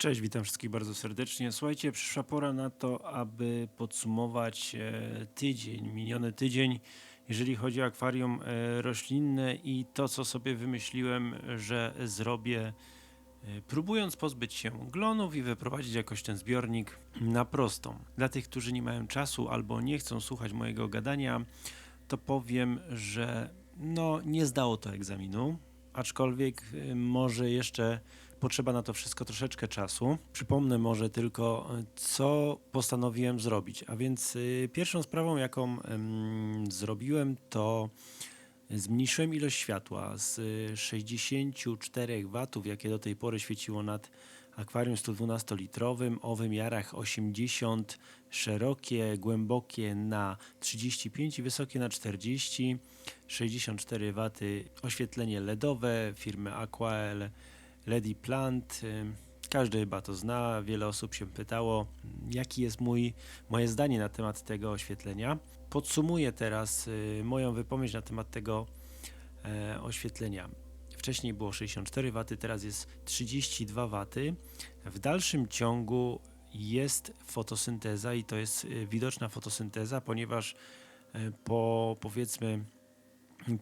Cześć, witam wszystkich bardzo serdecznie. Słuchajcie, przyszła pora na to, aby podsumować e, tydzień, miniony tydzień, jeżeli chodzi o akwarium e, roślinne i to, co sobie wymyśliłem, że zrobię, e, próbując pozbyć się glonów i wyprowadzić jakoś ten zbiornik na prostą. Dla tych, którzy nie mają czasu albo nie chcą słuchać mojego gadania, to powiem, że no, nie zdało to egzaminu, aczkolwiek może jeszcze potrzeba na to wszystko troszeczkę czasu. Przypomnę może tylko, co postanowiłem zrobić. A więc y, pierwszą sprawą, jaką zrobiłem, to zmniejszyłem ilość światła z 64 W, jakie do tej pory świeciło nad akwarium 112-litrowym o wymiarach 80, szerokie, głębokie na 35 i wysokie na 40, 64 W oświetlenie LEDowe firmy Aquael Lady Plant. Każdy chyba to zna, wiele osób się pytało, jaki jest mój, moje zdanie na temat tego oświetlenia. Podsumuję teraz y, moją wypowiedź na temat tego e, oświetlenia. Wcześniej było 64 W, teraz jest 32 W. W dalszym ciągu jest fotosynteza i to jest y, widoczna fotosynteza, ponieważ po powiedzmy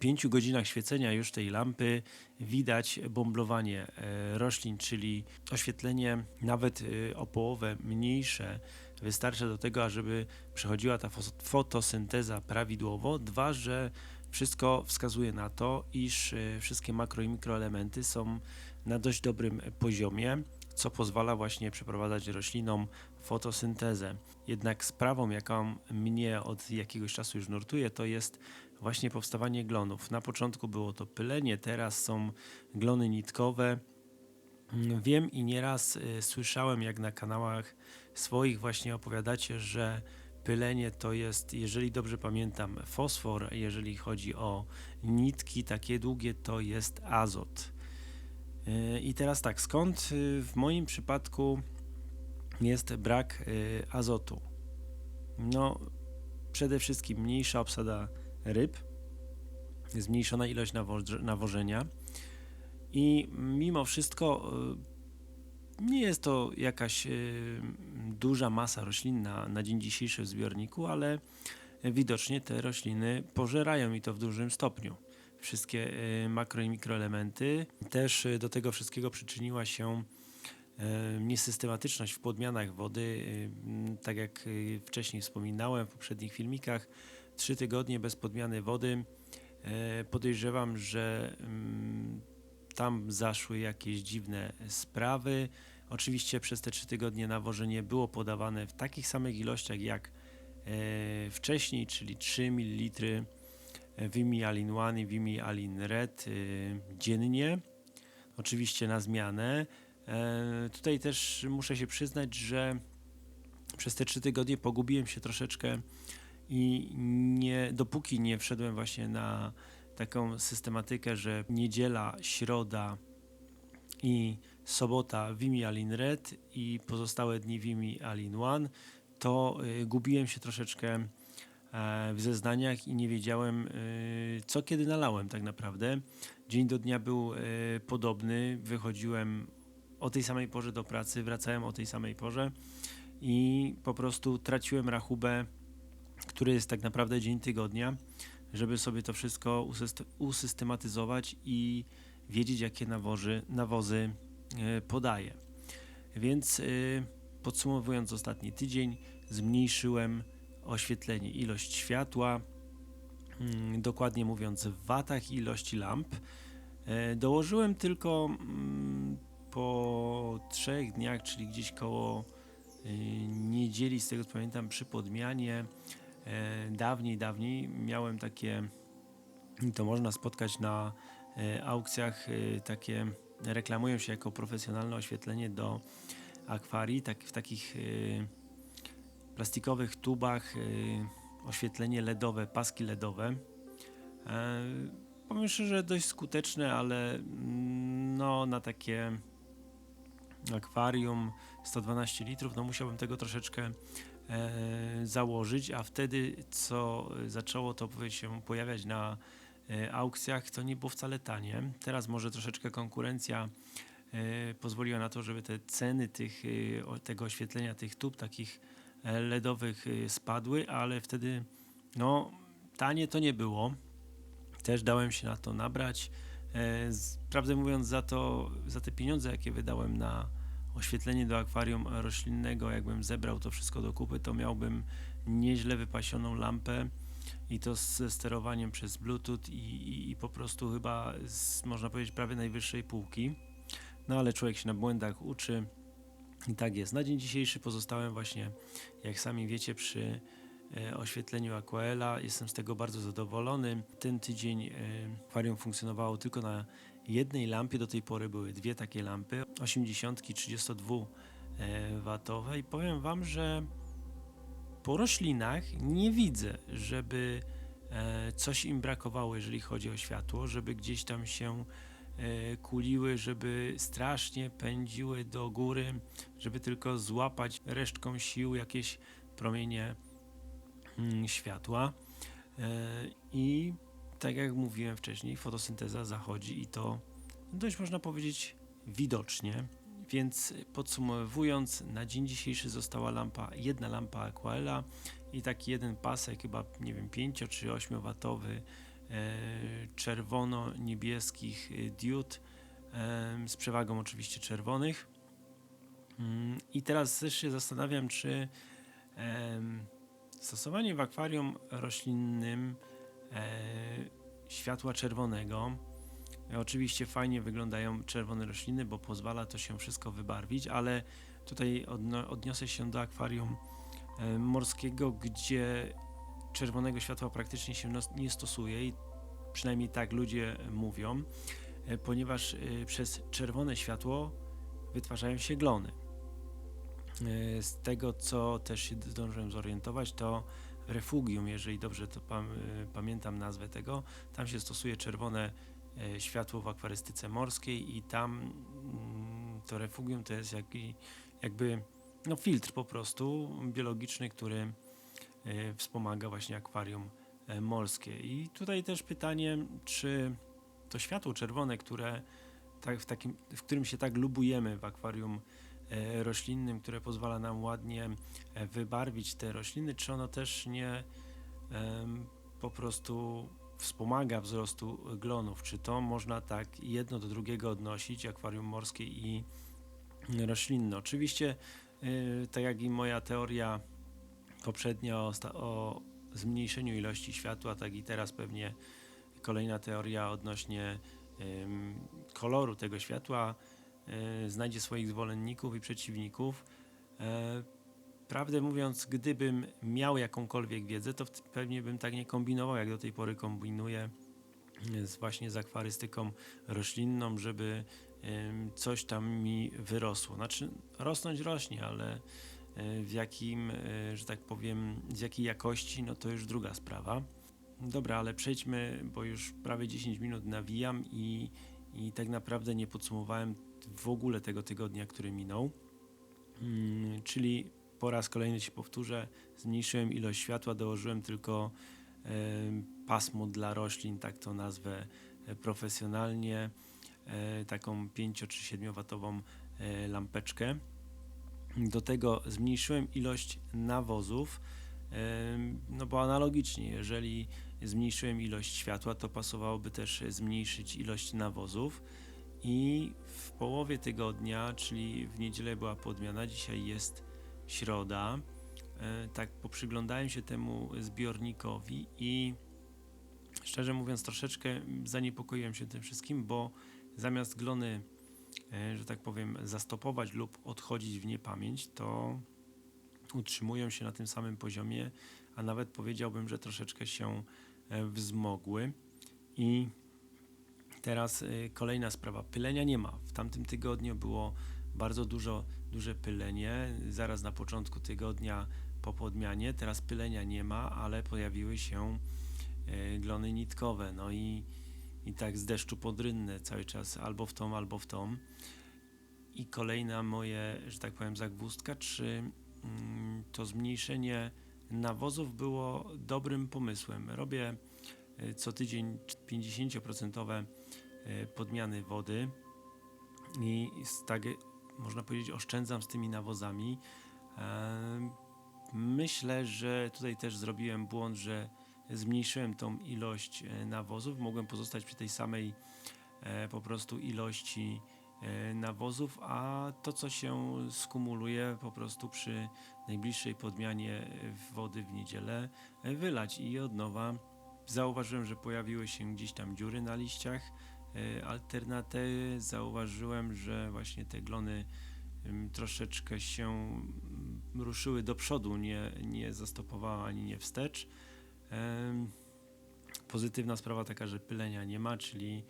5 godzinach świecenia już tej lampy widać bomblowanie e, roślin, czyli oświetlenie nawet e, o połowę mniejsze wystarcza do tego, ażeby przechodziła ta fotosynteza prawidłowo. Dwa, że wszystko wskazuje na to, iż e, wszystkie makro i mikroelementy są na dość dobrym poziomie, co pozwala właśnie przeprowadzać roślinom fotosyntezę. Jednak sprawą, jaką mnie od jakiegoś czasu już nurtuje, to jest właśnie powstawanie glonów. Na początku było to pylenie, teraz są glony nitkowe. Wiem i nieraz y, słyszałem, jak na kanałach swoich właśnie opowiadacie, że pylenie to jest, jeżeli dobrze pamiętam, fosfor, jeżeli chodzi o nitki takie długie, to jest azot. Y, I teraz tak, skąd y, w moim przypadku jest brak azotu? No, przede wszystkim mniejsza obsada ryb, zmniejszona ilość nawożenia i mimo wszystko e, nie jest to jakaś e, duża masa roślinna na dzień dzisiejszy w zbiorniku, ale widocznie te rośliny pożerają i to w dużym stopniu. Wszystkie e, makro i mikroelementy. Też do tego wszystkiego przyczyniła się niesystematyczność w podmianach wody. Tak jak wcześniej wspominałem w poprzednich filmikach, trzy tygodnie bez podmiany wody. E, podejrzewam, że tam zaszły jakieś dziwne sprawy. Oczywiście przez te trzy tygodnie nawożenie było podawane w takich samych ilościach jak e, wcześniej, czyli 3 ml Vimi Alin One i Vimi Alin Red e, dziennie. Oczywiście na zmianę. Tutaj też muszę się przyznać, że przez te trzy tygodnie pogubiłem się troszeczkę i nie, dopóki nie wszedłem właśnie na taką systematykę, że niedziela, środa i sobota Vimi Alin Red i pozostałe dni Vimi Alin One, to y, gubiłem się troszeczkę e, w zeznaniach i nie wiedziałem, y, co kiedy nalałem tak naprawdę. Dzień do dnia był y, podobny, wychodziłem o tej samej porze do pracy, wracałem o tej samej porze i po prostu traciłem rachubę który jest tak naprawdę dzień tygodnia, żeby sobie to wszystko usystematyzować i wiedzieć, jakie nawozy, nawozy podaję. Więc e, podsumowując ostatni tydzień, zmniejszyłem oświetlenie, ilość światła, mm, dokładnie mówiąc w watach ilości lamp. E, dołożyłem tylko mm, po trzech dniach, czyli gdzieś koło e, niedzieli, z tego co pamiętam, przy podmianie E, dawniej, dawniej miałem takie, to można spotkać na aukcjach, takie reklamują się jako profesjonalne oświetlenie do akwarii, tak, w takich plastikowych tubach oświetlenie LEDowe, paski LEDowe. Powiem szczerze, dość skuteczne, ale mm, no, na takie akwarium 112 litrów, no musiałbym tego troszeczkę e, założyć, a wtedy co zaczęło to się pojawiać na e, aukcjach, to nie było wcale tanie. Teraz może troszeczkę konkurencja e, pozwoliła na to, żeby te ceny tych, e, tego oświetlenia tych tub takich e, LEDowych e, spadły, ale wtedy no tanie to nie było. Też dałem się na to nabrać. E, Prawdę mówiąc, za to, za te pieniądze, jakie wydałem na oświetlenie do akwarium roślinnego, jakbym zebrał to wszystko do kupy, to miałbym nieźle wypasioną lampę i to ze sterowaniem przez Bluetooth i, i, i po prostu chyba z, można powiedzieć prawie najwyższej półki. No ale człowiek się na błędach uczy i tak jest. Na dzień dzisiejszy pozostałem właśnie, jak sami wiecie, przy e, oświetleniu Aquaela. Jestem z tego bardzo zadowolony. Ten tydzień e, akwarium funkcjonowało tylko na jednej lampie. Do tej pory były dwie takie lampy, 80 32 e, watowe i powiem wam, że po roślinach nie widzę, żeby coś im brakowało, jeżeli chodzi o światło, żeby gdzieś tam się kuliły, żeby strasznie pędziły do góry, żeby tylko złapać resztką sił jakieś promienie mm, światła. E, I tak jak mówiłem wcześniej, fotosynteza zachodzi i to dość można powiedzieć widocznie. Więc podsumowując, na dzień dzisiejszy została lampa, jedna lampa Aquaela i taki jeden pasek, chyba nie wiem, 5 czy 8 watowy e, czerwono-niebieskich e, diod e, z przewagą oczywiście czerwonych. Mm, I teraz też się zastanawiam, czy stosowanie w akwarium roślinnym e, światła czerwonego Oczywiście fajnie wyglądają czerwone rośliny, bo pozwala to się wszystko wybarwić, ale tutaj odniosę się do akwarium e, morskiego, gdzie czerwonego światła praktycznie się nie stosuje i przynajmniej tak ludzie mówią, e, ponieważ e, przez czerwone światło wytwarzają się glony. E, Z tego, co też się zdążyłem zorientować, to refugium, jeżeli dobrze to pam, pamiętam nazwę tego, tam się stosuje czerwone światło w akwarystyce morskiej i tam mm, to refugium to jest jakby no, filtr po prostu biologiczny, który wspomaga właśnie akwarium e, morskie. I tutaj też pytanie, czy to światło czerwone, które tak, w, takim, w którym się tak lubujemy w akwarium e, roślinnym, które pozwala nam ładnie e, wybarwić te rośliny, czy ono też nie po prostu wspomaga wzrostu glonów? Czy to można tak jedno do drugiego odnosić, akwarium morskie i roślinne? Oczywiście, tak jak i moja teoria poprzednia o, o zmniejszeniu ilości światła, tak i teraz pewnie kolejna teoria odnośnie koloru tego światła y, znajdzie swoich zwolenników i przeciwników. E, Prawdę mówiąc, gdybym miał jakąkolwiek wiedzę, to pewnie bym tak nie kombinował, jak do tej pory kombinuję y, z, właśnie z akwarystyką roślinną, żeby coś tam mi wyrosło. Znaczy, rosnąć rośnie, ale w jakim, y, że tak powiem, z jakiej jakości, no to już druga sprawa. Dobra, ale przejdźmy, bo już prawie 10 minut nawijam i, i tak naprawdę nie podsumowałem w ogóle tego tygodnia, który minął. Mm, czyli po raz kolejny się powtórzę, zmniejszyłem ilość światła, dołożyłem tylko em, pasmo dla roślin, tak to nazwę e, profesjonalnie, e, taką 5 czy 7 watową e, lampeczkę. Do tego zmniejszyłem ilość nawozów, no bo analogicznie, jeżeli zmniejszyłem ilość światła, to pasowałoby też zmniejszyć ilość nawozów. I w połowie tygodnia, czyli w niedzielę była podmiana, dzisiaj jest środa. E, tak poprzyglądałem się temu zbiornikowi i szczerze mówiąc troszeczkę zaniepokoiłem się tym wszystkim, bo zamiast glony, że tak powiem, zastopować lub odchodzić w niepamięć, to utrzymują się na tym samym poziomie, a nawet powiedziałbym, że troszeczkę się e, wzmogły. I teraz e, kolejna sprawa. Pylenia nie ma. W tamtym tygodniu było bardzo dużo, duże pylenie. Zaraz na początku tygodnia po podmianie. Teraz pylenia nie ma, ale pojawiły się e, glony nitkowe. No i, i tak z deszczu podrynne cały czas albo w tą, albo w tą. I kolejna moje, że tak powiem, zagwózdka, czy mm, to zmniejszenie nawozów było dobrym pomysłem. Robię e, co tydzień 50% e, podmiany wody i tak można powiedzieć oszczędzam z tymi nawozami. Em, Myślę, że tutaj też zrobiłem błąd, że zmniejszyłem tą ilość e, nawozów. Mogłem pozostać przy tej samej e, po prostu ilości e, nawozów, a to, co się skumuluje po prostu przy najbliższej podmianie wody w niedzielę, wylać i od nowa. Zauważyłem, że pojawiły się gdzieś tam dziury na liściach alternaty. Zauważyłem, że właśnie te glony ym, troszeczkę się mm, ruszyły do przodu, nie, nie zastopowały ani nie wstecz. Pozytywna sprawa taka, że pylenia nie ma, czyli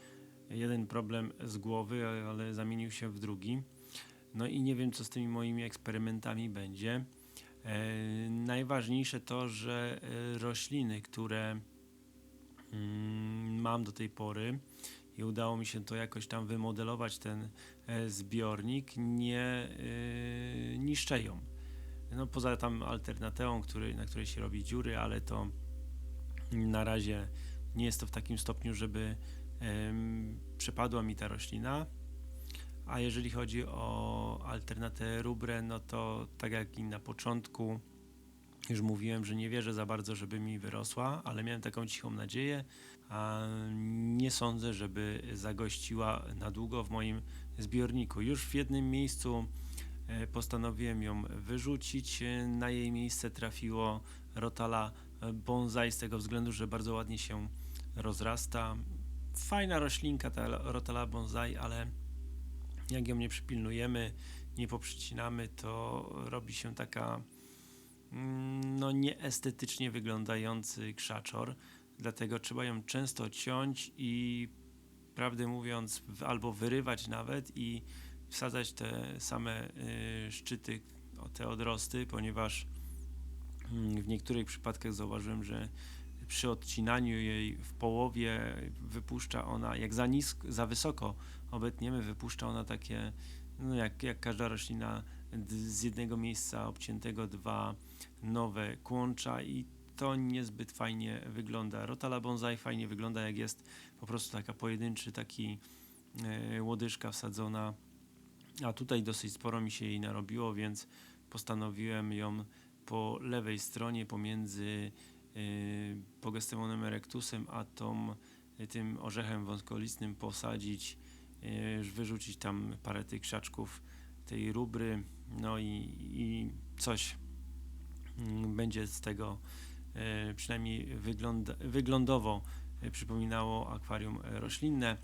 jeden problem z głowy, ale zamienił się w drugi. No i nie wiem, co z tymi moimi eksperymentami będzie. Najważniejsze to, że e, rośliny, które mm, mam do tej pory i udało mi się to jakoś tam wymodelować, ten e, zbiornik, nie e, niszczeją. No poza tam alternateą, który, na której się robi dziury, ale to na razie nie jest to w takim stopniu, żeby em, przepadła mi ta roślina. A jeżeli chodzi o alternatę rubrę, no to tak jak i na początku już mówiłem, że nie wierzę za bardzo, żeby mi wyrosła, ale miałem taką cichą nadzieję, a nie sądzę, żeby zagościła na długo w moim zbiorniku. Już w jednym miejscu e, postanowiłem ją wyrzucić. Na jej miejsce trafiło Rotala bonsai z tego względu, że bardzo ładnie się rozrasta. Fajna roślinka ta Rotala bonsai, ale jak ją nie przypilnujemy, nie poprzycinamy, to robi się taka mm, no nieestetycznie wyglądający krzaczor. Dlatego trzeba ją często ciąć i prawdę mówiąc albo wyrywać nawet i wsadzać te same y, szczyty, te odrosty, ponieważ w niektórych przypadkach zauważyłem, że przy odcinaniu jej w połowie wypuszcza ona, jak za nisko, za wysoko obetniemy, wypuszcza ona takie, no jak, jak każda roślina, z jednego miejsca obciętego dwa nowe kłącza i to niezbyt fajnie wygląda. Rotala bonsai fajnie wygląda, jak jest po prostu taka pojedynczy, taki e, łodyżka wsadzona, a tutaj dosyć sporo mi się jej narobiło, więc postanowiłem ją po lewej stronie pomiędzy y, Pogestemonem erectusem a tą, y, tym orzechem wąskolistnym posadzić, y, wyrzucić tam parę tych krzaczków tej rubry, no i, i coś mm, będzie z tego przynajmniej wygląda, wyglądowo przypominało akwarium roślinne.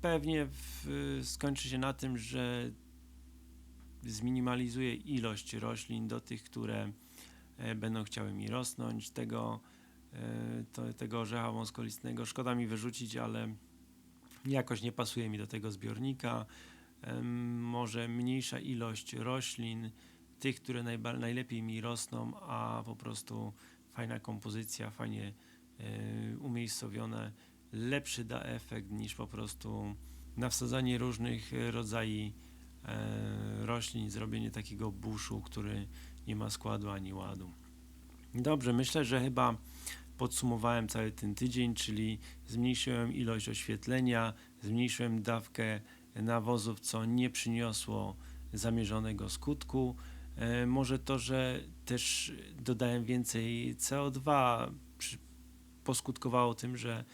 Pewnie w, skończy się na tym, że zminimalizuję ilość roślin do tych, które e, będą chciały mi rosnąć. Tego, e, to, tego orzecha wąskolistnego szkoda mi wyrzucić, ale jakoś nie pasuje mi do tego zbiornika. Może mniejsza ilość roślin, tych, które najlepiej mi rosną, a po prostu fajna kompozycja, fajnie e, umiejscowione, lepszy da efekt niż po prostu na wsadzanie różnych rodzajów roślin, zrobienie takiego buszu, który nie ma składu ani ładu. Dobrze, myślę, że chyba podsumowałem cały ten tydzień, czyli zmniejszyłem ilość oświetlenia, zmniejszyłem dawkę nawozów, co nie przyniosło zamierzonego skutku. E, może to, że też dodałem więcej CO2, przy, poskutkowało tym, że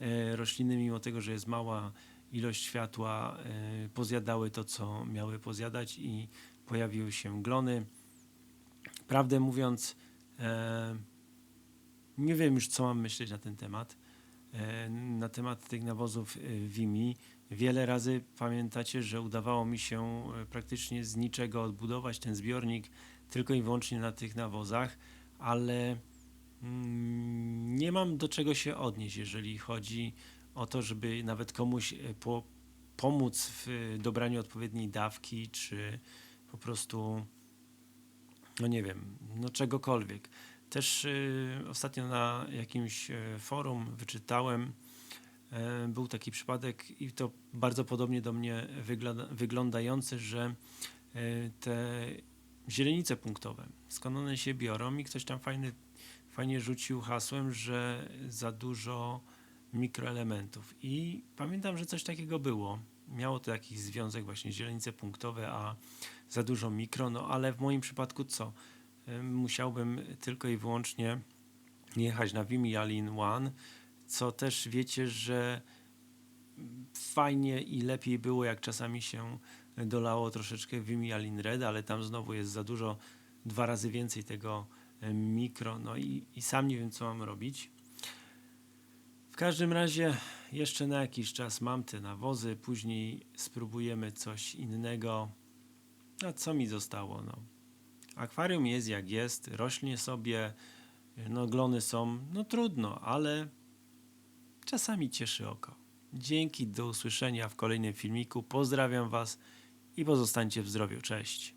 e, rośliny, mimo tego, że jest mała ilość światła, e, pozjadały to, co miały pozjadać i pojawiły się glony. Prawdę mówiąc, e, nie wiem już, co mam myśleć na ten temat. E, na temat tych nawozów Wimi. Wiele razy pamiętacie, że udawało mi się praktycznie z niczego odbudować ten zbiornik tylko i wyłącznie na tych nawozach, ale mm, nie mam do czego się odnieść, jeżeli chodzi o to, żeby nawet komuś e, po, pomóc w e, dobraniu odpowiedniej dawki, czy po prostu, no nie wiem, no czegokolwiek. Też y, ostatnio na jakimś forum wyczytałem, był taki przypadek i to bardzo podobnie do mnie wygląda, wyglądający, że te źrenice punktowe, skąd one się biorą i ktoś tam fajny, fajnie rzucił hasłem, że za dużo mikroelementów. I pamiętam, że coś takiego było. miało to jakiś związek, właśnie źrenice punktowe, a za dużo mikro, no ale w moim przypadku co? Musiałbym tylko i wyłącznie jechać na Vimialin One, co też wiecie, że fajnie i lepiej było, jak czasami się dolało troszeczkę Vimialin Red, ale tam znowu jest za dużo, dwa razy więcej tego mikro, no i, i sam nie wiem, co mam robić. W każdym razie jeszcze na jakiś czas mam te nawozy, później spróbujemy coś innego. A co mi zostało? No. Akwarium jest jak jest, rośnie sobie, no glony są, no trudno, ale czasami cieszy oko. Dzięki, do usłyszenia w kolejnym filmiku. Pozdrawiam Was i pozostańcie w zdrowiu. Cześć.